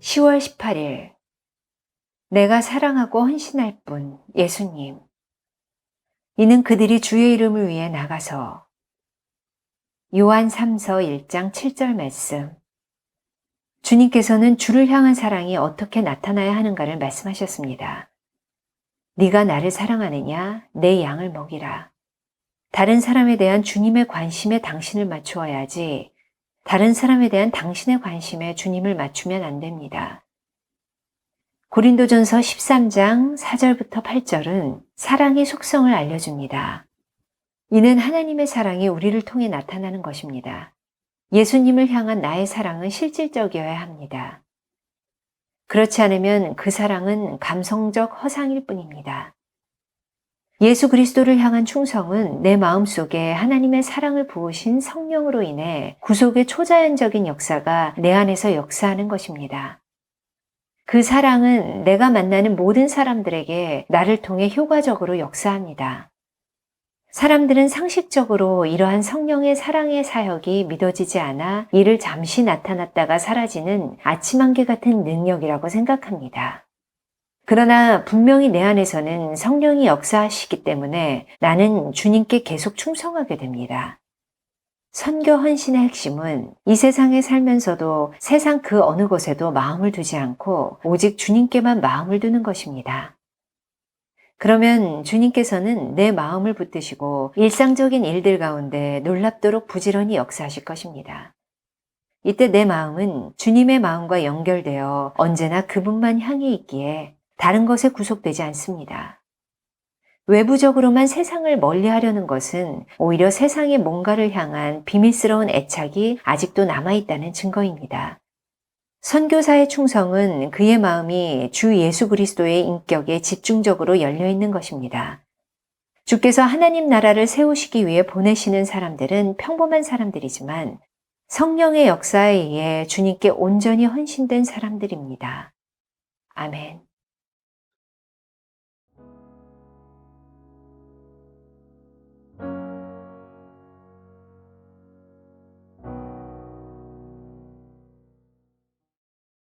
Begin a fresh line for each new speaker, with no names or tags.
10월 18일 내가 사랑하고 헌신할 분 예수님 이는 그들이 주의 이름을 위해 나가서 요한 3서 1장 7절 말씀 주님께서는 주를 향한 사랑이 어떻게 나타나야 하는가를 말씀하셨습니다. 네가 나를 사랑하느냐 내 양을 먹이라. 다른 사람에 대한 주님의 관심에 당신을 맞추어야지 다른 사람에 대한 당신의 관심에 주님을 맞추면 안 됩니다. 고린도전서 13장 4절부터 8절은 사랑의 속성을 알려줍니다. 이는 하나님의 사랑이 우리를 통해 나타나는 것입니다. 예수님을 향한 나의 사랑은 실질적이어야 합니다. 그렇지 않으면 그 사랑은 감성적 허상일 뿐입니다. 예수 그리스도를 향한 충성은 내 마음 속에 하나님의 사랑을 부으신 성령으로 인해 구속의 초자연적인 역사가 내 안에서 역사하는 것입니다. 그 사랑은 내가 만나는 모든 사람들에게 나를 통해 효과적으로 역사합니다. 사람들은 상식적으로 이러한 성령의 사랑의 사역이 믿어지지 않아 이를 잠시 나타났다가 사라지는 아침 안개 같은 능력이라고 생각합니다. 그러나 분명히 내 안에서는 성령이 역사하시기 때문에 나는 주님께 계속 충성하게 됩니다. 선교 헌신의 핵심은 이 세상에 살면서도 세상 그 어느 곳에도 마음을 두지 않고 오직 주님께만 마음을 두는 것입니다. 그러면 주님께서는 내 마음을 붙드시고 일상적인 일들 가운데 놀랍도록 부지런히 역사하실 것입니다. 이때 내 마음은 주님의 마음과 연결되어 언제나 그분만 향해 있기에 다른 것에 구속되지 않습니다. 외부적으로만 세상을 멀리 하려는 것은 오히려 세상의 뭔가를 향한 비밀스러운 애착이 아직도 남아있다는 증거입니다. 선교사의 충성은 그의 마음이 주 예수 그리스도의 인격에 집중적으로 열려 있는 것입니다. 주께서 하나님 나라를 세우시기 위해 보내시는 사람들은 평범한 사람들이지만 성령의 역사에 의해 주님께 온전히 헌신된 사람들입니다. 아멘.